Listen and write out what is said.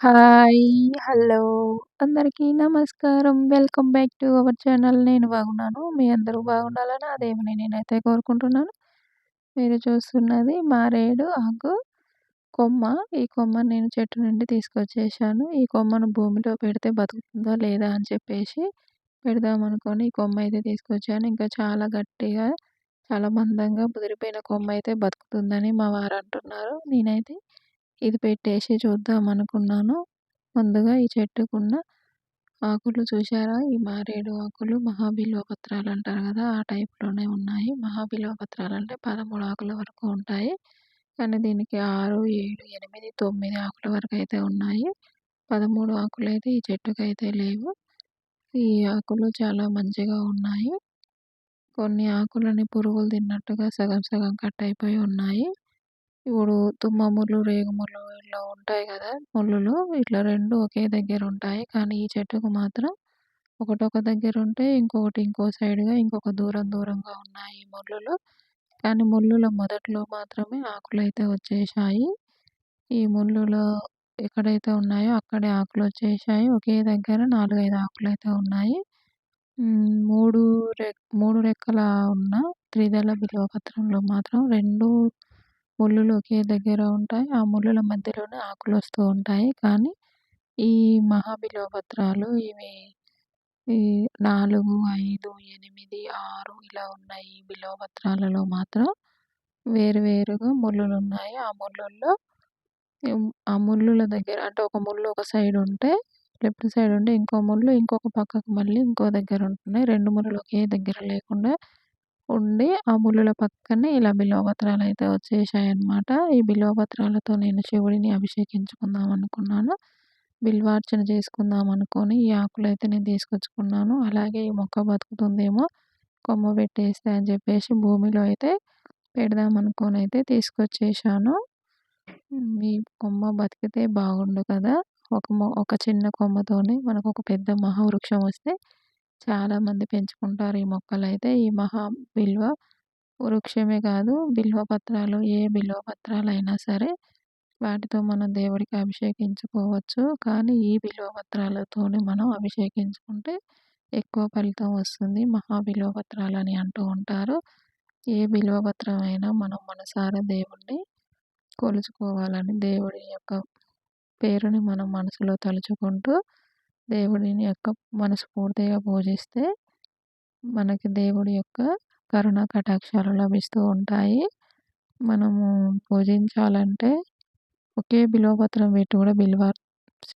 Hi! Hello! అందరికీ నమస్కారం. Welcome back to our channel. నేను బాగున్నాను. మీ అందరూ బాగుండాలని అదేమని నేనైతే కోరుకుంటున్నాను. మీరు చూస్తున్నది మారేడు ఆకు కొమ్మ. ఈ కొమ్మ నేను చెట్టు నుండి తీసుకొచ్చేసాను. ఈ కొమ్మను భూమిలో పెడితే బతుకుతుందా లేదా అని చెప్పేసి పెడదామనుకోని ఈ కొమ్మ అయితే తీసుకొచ్చాను. ఇంకా చాలా గట్టిగా, చాలా మందంగా ముదిరిపోయిన కొమ్మ అయితే బతుకుతుందని మా వారు అంటున్నారు. నేనైతే ఇది పెట్టేసి చూద్దాం అనుకున్నాను. ముందుగా ఈ చెట్టుకున్న ఆకులు చూశారా ఈ మారేడు ఆకులు మహాబిల్వ పత్రాలు అంటారు కదా! ఆ టైప్‌లోనే ఉన్నాయి. మహాబిల్వ పత్రాలు అంటే 13 ఆకుల వరకు ఉంటాయి. కానీ దీనికి 6, 7, 8, 9 ఆకుల వరకు అయితే ఉన్నాయి. పదమూడు ఆకులు అయితే ఈ చెట్టుకైతే లేవు. ఈ ఆకులు చాలా మంచిగా ఉన్నాయి. కొన్ని ఆకులని పురుగులు తిన్నట్టుగా సగం సగం కట్ అయిపోయి ఉన్నాయి. ఇప్పుడు తుమ్మ ముల్లు, రేగు ముల్లు ఇలా ఉంటాయి కదా! ముల్లులు ఇట్లా రెండు ఒకే దగ్గర ఉంటాయి. కానీ ఈ చెట్టుకు మాత్రం ఒకటి ఒక దగ్గర ఉంటే ఇంకొకటి ఇంకో సైడ్‌గా ఇంకొక దూరం దూరంగా ఉన్నాయి ఈ కానీ ముళ్ళుల మొదట్లో మాత్రమే ఆకులు అయితే వచ్చేసాయి ఈ ముల్లులు ఎక్కడైతే ఉన్నాయో అక్కడే ఆకులు వచ్చేసాయి ఒకే దగ్గర 4, 5 ఆకులైతే ఉన్నాయి. మూడు రె మూడు రెక్కల ఉన్న త్రిదళ బిల్వ పత్రంలో మాత్రం రెండు ముల్లులు ఒకే దగ్గర ఉంటాయి. ఆ ముల్లుల మధ్యలోనే ఆకులు వస్తూ ఉంటాయి. కానీ ఈ మహాబిల్వ పత్రాలు ఇవి ఈ 4, 5, 8, 6 ఇలా ఉన్నాయి. ఈ బిల్వ పత్రాలలో మాత్రం వేరు వేరుగా ముల్లులున్నాయి. ఆ ముల్లుల్లో ఆ ముల్లుల దగ్గర అంటే ఒక ముల్లు ఒక సైడ్ ఉంటే లెఫ్ట్ సైడ్ ఉంటే ఇంకో ముల్లు ఇంకొక పక్కకు మళ్ళీ ఇంకో దగ్గర ఉంటున్నాయి. 2 ముల్లులు ఒకే దగ్గర లేకుండా ఉండి ఆ ముళ్ళుల పక్కనే ఇలా బిల్వపత్రాలు అయితే వచ్చేసాయి వచ్చేశాయన్నమాట. ఈ బిల్వ పత్రాలతో నేను శివుడిని అభిషేకించుకుందాం అనుకున్నాను. బిల్వార్చన చేసుకుందాం అనుకొని ఈ ఆకులైతే నేను తీసుకొచ్చుకున్నాను. అలాగే ఈ మొక్క బతుకుతుందేమో కొమ్మ పెట్టేస్తే అని చెప్పేసి భూమిలో అయితే పెడదాం అనుకోనైతే తీసుకొచ్చేసాను. ఈ కొమ్మ బతికితే బాగుండు కదా! ఒక మొ ఒక చిన్న కొమ్మతోనే మనకు ఒక పెద్ద మహావృక్షం వస్తే చాలామంది పెంచుకుంటారు ఈ మొక్కలైతే. ఈ మహా బిల్వ వృక్షమే కాదు బిల్వ పత్రాలు ఏ బిల్వ అయినా సరే వాటితో మనం దేవుడికి అభిషేకించుకోవచ్చు. కానీ ఈ బిల్వ పత్రాలతోనే మనం అభిషేకించుకుంటే ఎక్కువ ఫలితం వస్తుంది. మహాబిల్వ అని అంటూ ఉంటారు. ఏ బిల్వ పత్రం అయినా మనం మనసారా దేవుడిని కొలుచుకోవాలని దేవుడి యొక్క పేరుని మనం మనసులో తలుచుకుంటూ దేవుడిని యొక్క మనస్ఫూర్తిగా పూజిస్తే మనకి దేవుడి యొక్క కరుణ కటాక్షాలు లభిస్తూ ఉంటాయి. మనము పూజించాలంటే ఒకే బిల్వపత్రం పెట్టి కూడా బిల్వ